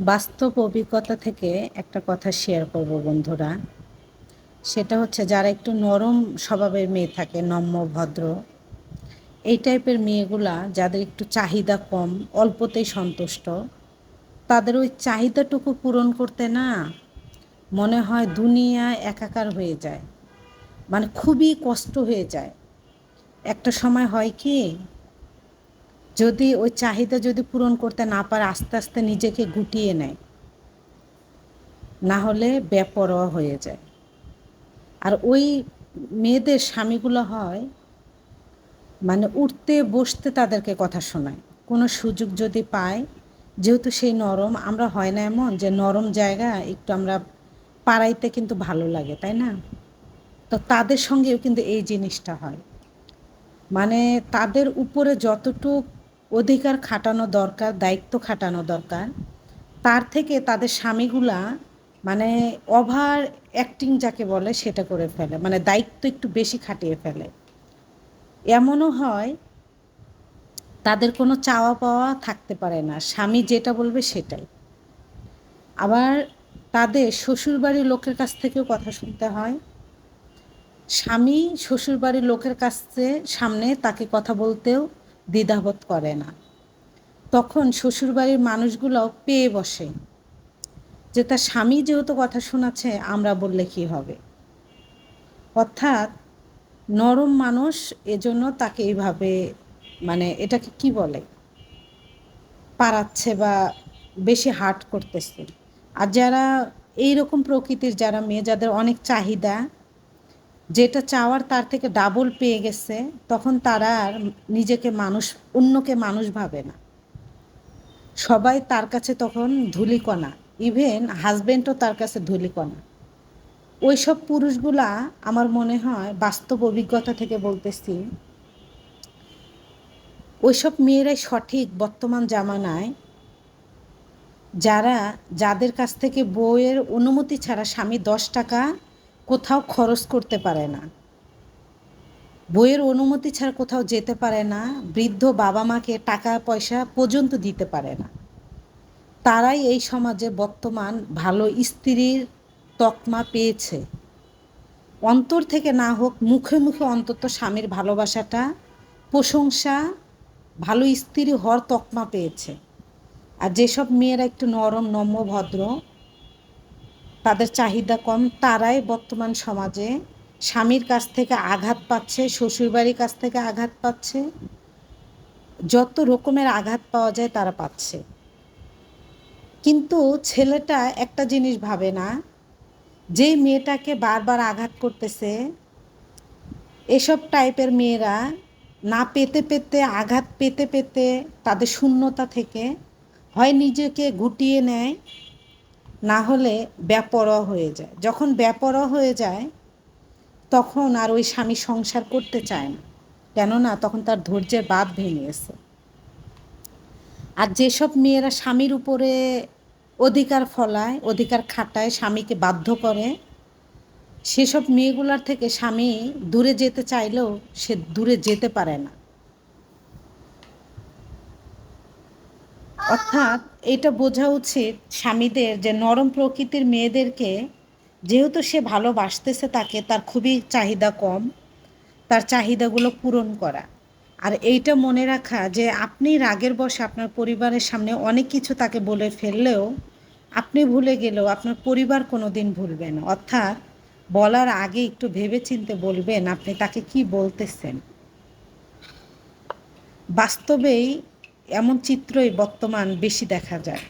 বাস্তব অভিজ্ঞতা থেকে একটা কথা শেয়ার করব বন্ধুরা। সেটা হচ্ছে যারা একটু নরম স্বভাবের মেয়ে থাকে নম্য ভদ্র, এই টাইপের মেয়েগুলা যাদের একটু চাহিদা কম, অল্পতেই সন্তুষ্ট, তাদের ওই চাহিদাটুকু পূরণ করতে না মনে হয় দুনিয়া একাকার হয়ে যায়। মানে খুবই কষ্ট হয়ে যায়। একটা সময় হয় কি যদি ওই চাহিদা যদি পূরণ করতে না পারে, আস্তে আস্তে নিজেকে গুটিয়ে নেয়। না হলে বেপরোয়া হয়ে যায়। আর ওই মেয়েদের স্বামীগুলো হয় মানে উঠতে, বসতে তাদেরকে কথা শোনায়। কোনো সুযোগ যদি পায়, যেহেতু সেই নরম, আমরা হয় না এমন যে নরম জায়গা, একটু আমরা পাড়াইতে কিন্তু ভালো লাগে, তাই না? তো তাদের সঙ্গেও কিন্তু এই জিনিসটা হয়। মানে তাদের উপরে যতটুক অধিকার খাটানো দরকার, দায়িত্ব খাটানো দরকার। তার থেকে তাদের স্বামীগুলা মানে ওভার অ্যাক্টিং যাকে বলে সেটা করে ফেলে মানে দায়িত্ব একটু বেশি খাটিয়ে ফেলে। এমনও হয় তাদের কোনো চাওয়া পাওয়া থাকতে পারে না, স্বামী যেটা বলবে সেটাই। আবার তাদের শ্বশুরবাড়ির লোকের কাছ থেকেও কথা শুনতে হয়। স্বামী শ্বশুরবাড়ির লোকের কাছে সামনে তাকে কথা বলতেও দ্বিধাবোধ করে না। তখন শ্বশুরবাড়ির মানুষগুলোও পেয়ে বসে যে তার স্বামী যেহেতু কথা শোনাচ্ছে, আমরা বললে কি হবে? অর্থাৎ নরম মানুষ এজন্য তাকে এইভাবে মানে এটাকে কি বলে? পারাচ্ছে বা বেশি হার্ট করতেছে। আর যারা এই রকম প্রকৃতির, যারা মেয়ে, যাদের অনেক চাহিদা যেটা চাওয়ার তার থেকে ডাবল পেয়ে গেছে, তখন তারা আর নিজেকে মানুষ, অন্যকে মানুষ ভাবে না। সবাই তার কাছে তখন ধুলিকণা ইভেন হাজব্যান্ডও তার কাছে ধুলিকণা। ওই সব পুরুষগুলা আমার মনে হয় বাস্তব অভিজ্ঞতা থেকে বলতেছি, ওইসব মেয়েরাই সঠিক বর্তমান জামানায়, যারা যাদের কাছ থেকে বউয়ের অনুমতি ছাড়া স্বামী দশ টাকা কোথাও খরচ করতে পারে না। বইয়ের অনুমতি ছাড়া কোথাও যেতে পারে না। বৃদ্ধ বাবা মাকে টাকা, পয়সা পর্যন্ত দিতে পারে না। তারাই এই সমাজে বর্তমান ভালো স্ত্রীর তকমা পেয়েছে। অন্তর থেকে না হোক, মুখে মুখে অন্তত স্বামীর ভালোবাসাটা, প্রশংসা, ভালো স্ত্রী হওয়ার তকমা পেয়েছে। আর যেসব মেয়েরা একটু নরম নম্য ভদ্র তাদের চাহিদা কম, তারাই বর্তমান সমাজে স্বামীর কাছ থেকে আঘাত পাচ্ছে, শ্বশুরবাড়ির কাছ থেকে আঘাত পাচ্ছে। যত রকমের আঘাত পাওয়া যায় তারা পাচ্ছে। কিন্তু ছেলেটা একটা জিনিস ভাবে না যেই মেয়েটাকে বারবার আঘাত করতেছে, এসব টাইপের মেয়েরা না পেতে পেতে, আঘাত পেতে পেতে তাদের শূন্যতা থেকে হয় নিজেকে গুটিয়ে নেয় না হলে ব্যাপরোয়া হয়ে যায়। যখন ব্যাপরোয়া হয়ে যায়, তখন আর ওই স্বামী সংসার করতে চায় না। কেননা তখন তার ধৈর্যের বাদ ভেঙে গেছে। আর যেসব মেয়েরা স্বামীর উপরে অধিকার ফলায়, অধিকার খাটায়, স্বামীকে বাধ্য করে, সেসব মেয়েগুলার থেকে স্বামী দূরে যেতে চাইলেও সে দূরে যেতে পারে না। অর্থাৎ এটা বোঝা উচিত স্বামীদের যে নরম প্রকৃতির মেয়েদেরকে যেহেতু সে ভালোবাসতেছে তাকে তার খুবই চাহিদা কম, তার চাহিদাগুলো পূরণ করা। আর এইটা মনে রাখা যে আপনি রাগের বসে আপনার পরিবারের সামনে অনেক কিছু তাকে বলে ফেললেও আপনি ভুলে গেলেও আপনার পরিবার কোনো দিন ভুলবে না। অর্থাৎ বলার আগে একটু ভেবে চিনতে বলবেন আপনি তাকে কি বলতেছেন। বাস্তবেই এমন চিত্রই বর্তমান বেশি দেখা যায়।